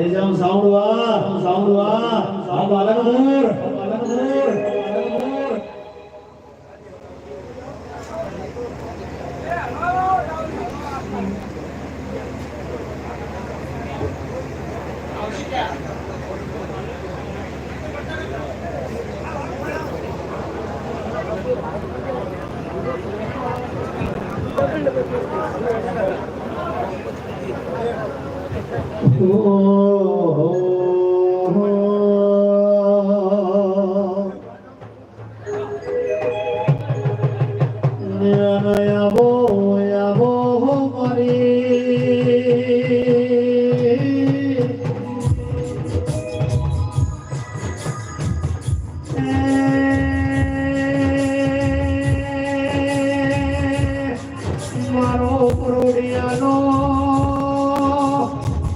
தேஜம் sound வா sound வா பாபா அலகமூர் அலகமூர் அலகமூர் મોર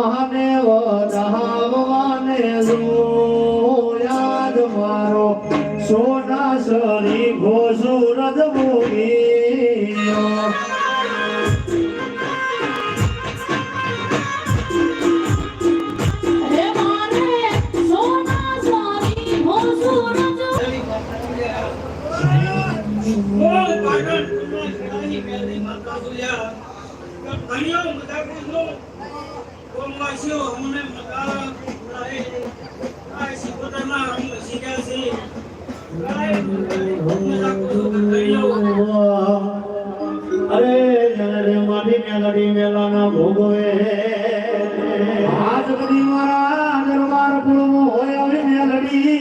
મહાદેવ વધાવવાને યાદ મારો. સોના સરી ઘોસુરદ ભોગીયો રે મારે સોના સારી હો સૂરજ એવી ઘટનાઓ ઓ પાટણ કુમાર શિવાની મેલની માતા બોલ્યા કે ઘણીઓ મજા કરું છું કોમવાસીઓ અમને શિકોતરમાં અમે શીખ્યા છે અરે જનરે માટી મેલડી મેલાના ભોગવે આજ કદી મારા દરબાર કુળમાં હોય આવી મેલડી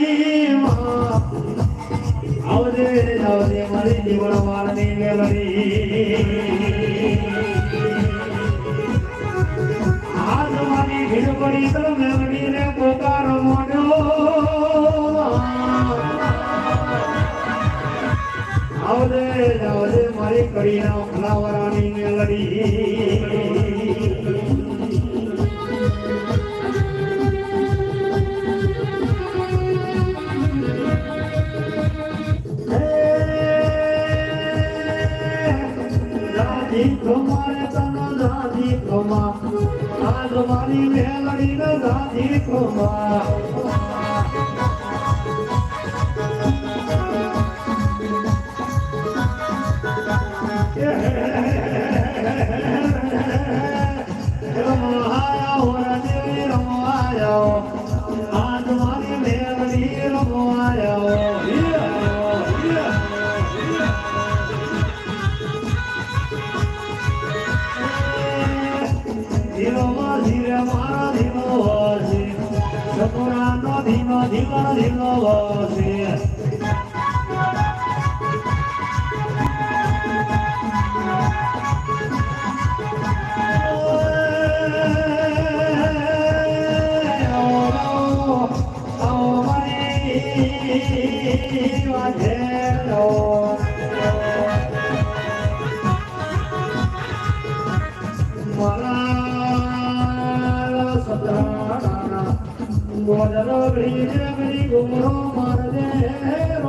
આવજે આવજે મારી જીવન મારની મેલડી તો મેલડીને પોકાર મોડ્યો આવજે આવજે મારી કડીના ફલાવરાની કમારે તનો રાજી કોમા આજ મારી મેલડી ને રાજી કોમા રમાયા Oh ધીનો ધીનો વસે ગુમરો મારજે રો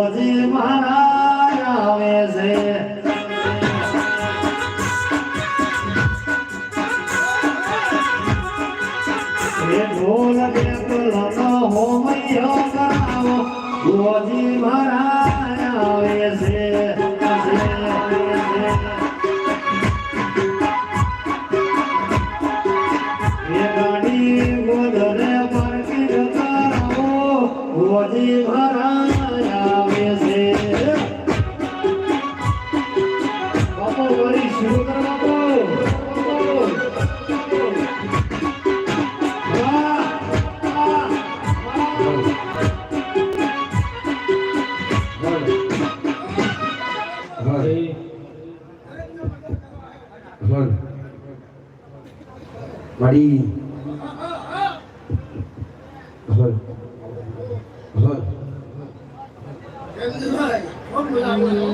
મોજી મારા આવે છે. ઢોલ બે હોમયો કરાવો. મોજી મારા Mano. Mari. Mano. Mano.